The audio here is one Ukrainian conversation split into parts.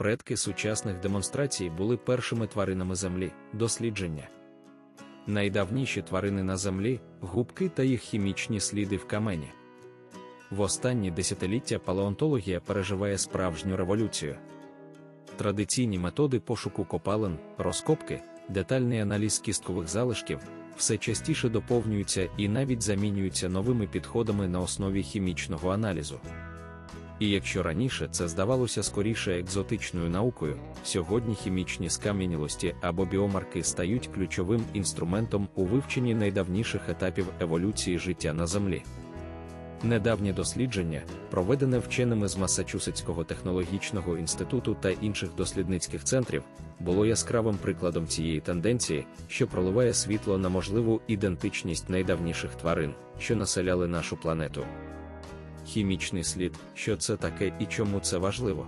Предки сучасних демонстрацій були першими тваринами Землі, дослідження. Найдавніші тварини на Землі губки та їх хімічні сліди в камені. В останні десятиліття палеонтологія переживає справжню революцію. Традиційні методи пошуку копалин, розкопки, детальний аналіз кісткових залишків все частіше доповнюються і навіть замінюються новими підходами на основі хімічного аналізу. І якщо раніше це здавалося скоріше екзотичною наукою, сьогодні хімічні скам'янілості або біомарки стають ключовим інструментом у вивченні найдавніших етапів еволюції життя на Землі. Недавнє дослідження, проведене вченими з Масачусетського технологічного інституту та інших дослідницьких центрів, було яскравим прикладом цієї тенденції, що проливає світло на можливу ідентичність найдавніших тварин, що населяли нашу планету. Хімічний слід, що це таке і чому це важливо.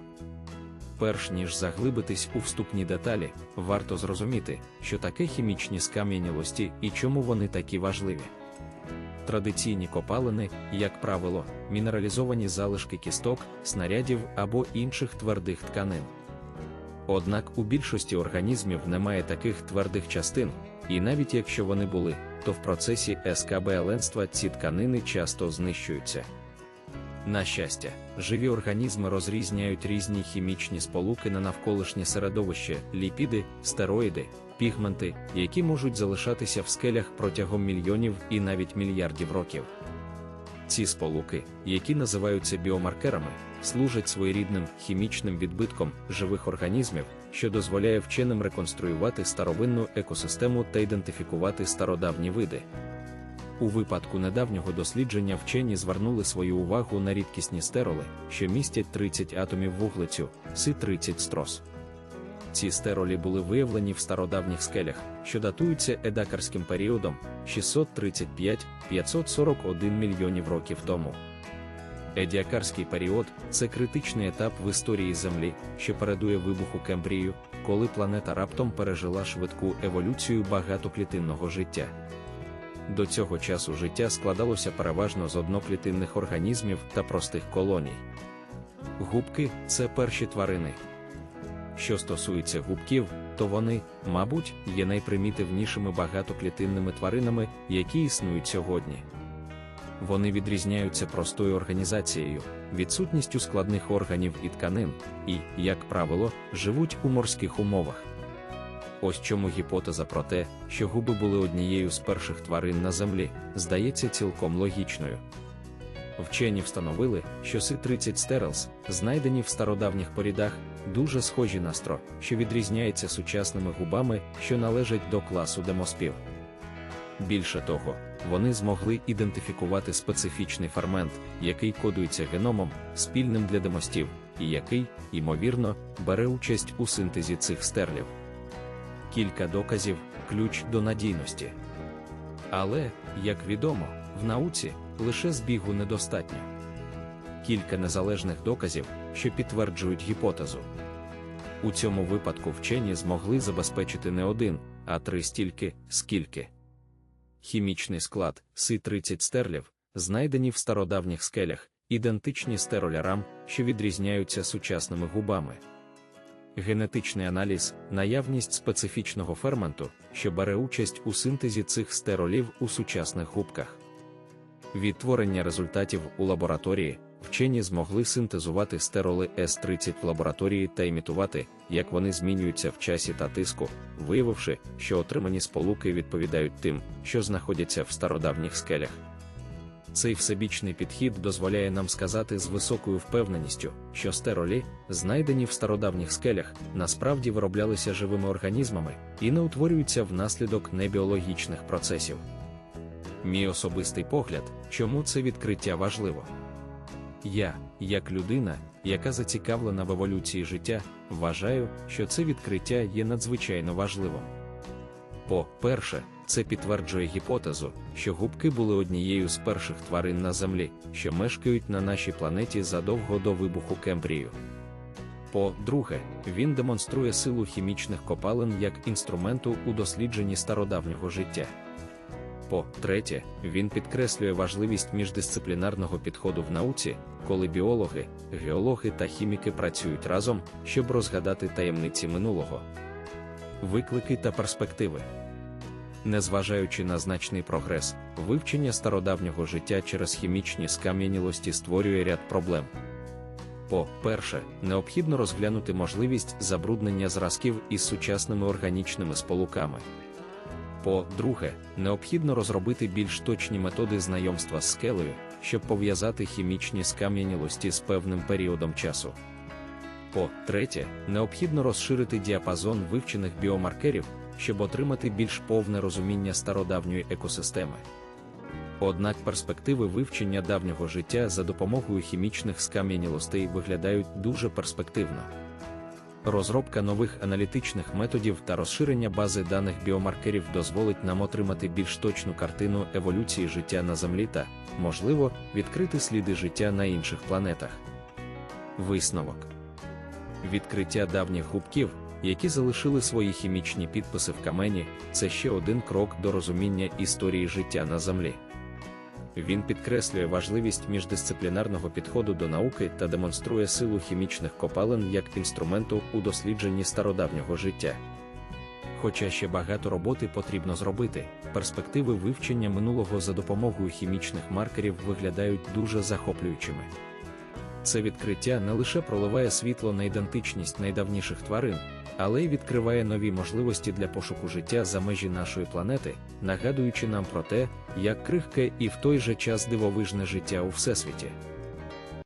Перш ніж заглибитись у вступні деталі, варто зрозуміти, що таке хімічні скам'янілості і чому вони такі важливі. Традиційні копалини, як правило, мінералізовані залишки кісток, снарядів або інших твердих тканин. Однак у більшості організмів немає таких твердих частин, і навіть якщо вони були, то в процесі ескабеленства ці тканини часто знищуються. На щастя, живі організми розрізняють різні хімічні сполуки на навколишнє середовище, ліпіди, стероїди, пігменти, які можуть залишатися в скелях протягом мільйонів і навіть мільярдів років. Ці сполуки, які називаються біомаркерами, служать своєрідним хімічним відбитком живих організмів, що дозволяє вченим реконструювати старовинну екосистему та ідентифікувати стародавні види. У випадку недавнього дослідження вчені звернули свою увагу на рідкісні стероли, що містять 30 атомів вуглецю, си 30 строс. Ці стеролі були виявлені в стародавніх скелях, що датуються едакарським періодом 635-541 мільйонів років тому. Едіакарський період це критичний етап в історії Землі, що передує вибуху Кембрію, коли планета раптом пережила швидку еволюцію багатоклітинного життя. До цього часу життя складалося переважно з одноклітинних організмів та простих колоній. Губки це перші тварини. Що стосується губків, то вони, мабуть, є найпримітивнішими багатоклітинними тваринами, які існують сьогодні. Вони відрізняються простою організацією, відсутністю складних органів і тканин, і, як правило, живуть у морських умовах. Ось чому гіпотеза про те, що губи були однією з перших тварин на землі, здається цілком логічною. Вчені встановили, що Си-30 стерелс, знайдені в стародавніх порідах, дуже схожі на стро, що відрізняється сучасними губами, що належать до класу демоспів. Більше того, вони змогли ідентифікувати специфічний фермент, який кодується геномом, спільним для демостів, і який, ймовірно, бере участь у синтезі цих стерлів. Кілька доказів ключ до надійності. Але, як відомо, в науці лише збігу недостатньо. Кілька незалежних доказів, що підтверджують гіпотезу. У цьому випадку вчені змогли забезпечити не один, а три стільки, скільки. Хімічний склад Си-30 стерлів, знайдені в стародавніх скелях, ідентичні стеролярам, що відрізняються сучасними губами. Генетичний аналіз, наявність специфічного ферменту, що бере участь у синтезі цих стеролів у сучасних губках. Відтворення результатів у лабораторії, вчені змогли синтезувати стероли С30 в лабораторії та імітувати, як вони змінюються в часі та тиску, виявивши, що отримані сполуки відповідають тим, що знаходяться в стародавніх скелях. Цей всебічний підхід дозволяє нам сказати з високою впевненістю, що стеролі, знайдені в стародавніх скелях, насправді вироблялися живими організмами і не утворюються внаслідок небіологічних процесів. Мій особистий погляд, чому це відкриття важливо. Я, як людина, яка зацікавлена в еволюції життя, вважаю, що це відкриття є надзвичайно важливим. По-перше, це підтверджує гіпотезу, що губки були однією з перших тварин на Землі, що мешкають на нашій планеті задовго до вибуху Кембрію. По-друге, він демонструє силу хімічних копалин як інструменту у дослідженні стародавнього життя. По-третє, він підкреслює важливість міждисциплінарного підходу в науці, коли біологи, геологи та хіміки працюють разом, щоб розгадати таємниці минулого. Виклики та перспективи. Незважаючи на значний прогрес, вивчення стародавнього життя через хімічні скам'янілості створює ряд проблем. По-перше, необхідно розглянути можливість забруднення зразків із сучасними органічними сполуками. По-друге, необхідно розробити більш точні методи знайомства з скелею, щоб пов'язати хімічні скам'янілості з певним періодом часу. По-третє, необхідно розширити діапазон вивчених біомаркерів, щоб отримати більш повне розуміння стародавньої екосистеми. Однак перспективи вивчення давнього життя за допомогою хімічних скам'янілостей виглядають дуже перспективно. Розробка нових аналітичних методів та розширення бази даних біомаркерів дозволить нам отримати більш точну картину еволюції життя на Землі та, можливо, відкрити сліди життя на інших планетах. Висновок відкриття давніх губків, які залишили свої хімічні підписи в камені, це ще один крок до розуміння історії життя на Землі. Він підкреслює важливість міждисциплінарного підходу до науки та демонструє силу хімічних копалин як інструменту у дослідженні стародавнього життя. Хоча ще багато роботи потрібно зробити, перспективи вивчення минулого за допомогою хімічних маркерів виглядають дуже захоплюючими. Це відкриття не лише проливає світло на ідентичність найдавніших тварин, але й відкриває нові можливості для пошуку життя за межі нашої планети, нагадуючи нам про те, як крихке і в той же час дивовижне життя у всесвіті.